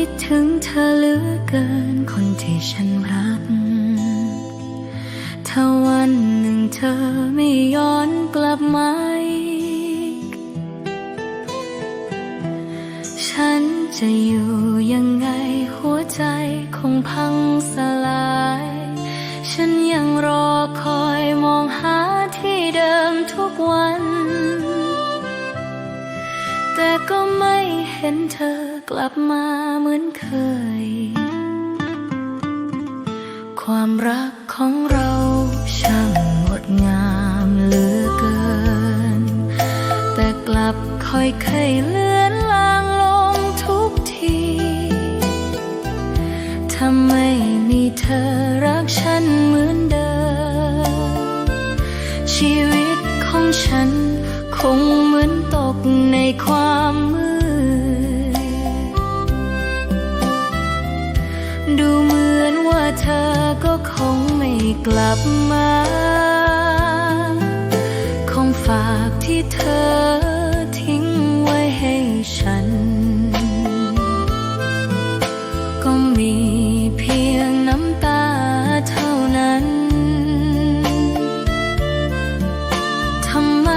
ิดถึงเธอเหลือเกินคนที่ฉันรัก ถ้าวันหนึ่งเธอไม่ย้อนกลับมาฉันจะอยู่ยังไง ห็นเธอกลับมาเหมือนเคย ความรักของเราช่างงดงามเหลือเกิน แต่กลับค่อยค่อยๆเลือนลางลงทุกที ถ้าไม่มีเธอรักฉันเหมือนเดิม ชีวิตของฉันคงเหมือนตกในความมืด ดูเหมือนว่าเธอก็คงไม่กลับมา คงฝากที่เธอทิ้งไว้ให้ฉัน ก็มีเพียงน้ำตาเท่านั้น ทำไม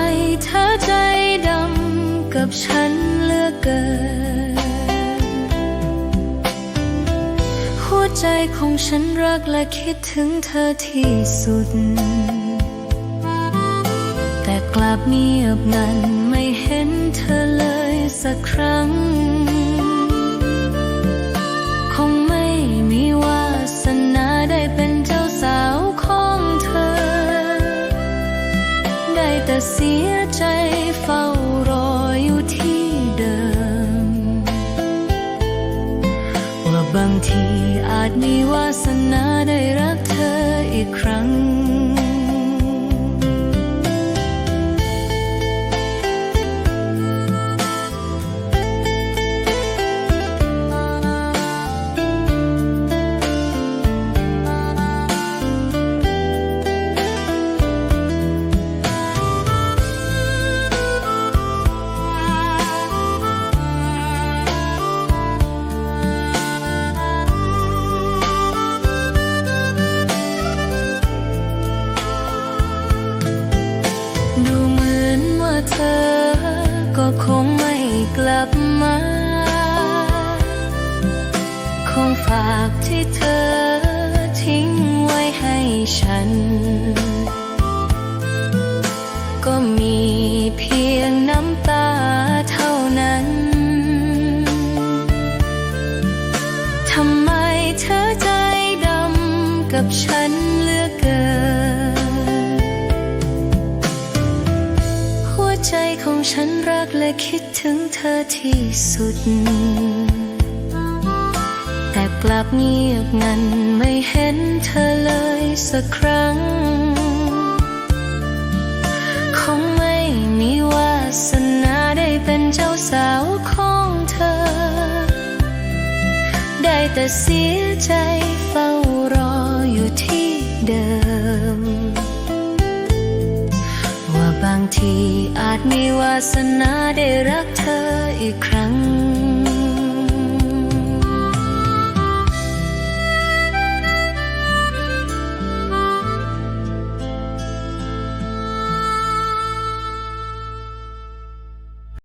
เธอใจดำกับฉัน ใจของฉันรักและคิดถึงเธอที่สุด แต่กลับเงียบงันไม่เห็นเธอเลยสักครั้ง คงไม่มีวาสนาได้เป็นเจ้าสาวของเธอ ได้แต่เสีย ทีอาจมีวาสนาได้รักเธออีกครั้ง เธอก็คงไม่กลับมา คงฝากที่เธอทิ้งไว้ให้ฉัน ก็มีเพียงน้ำตาเท่านั้น ทำไมเธอใจดำกับฉันเลือเกิน ใจของฉันรักและคิดถึงเธอที่สุด แต่กลับเงียบงันไม่เห็นเธอเลยสักครั้ง คงไม่มีวาสนาได้เป็นเจ้าสาวของเธอ ได้แต่เสียใจเฝ้า สนาได้รักเธออีกครั้ง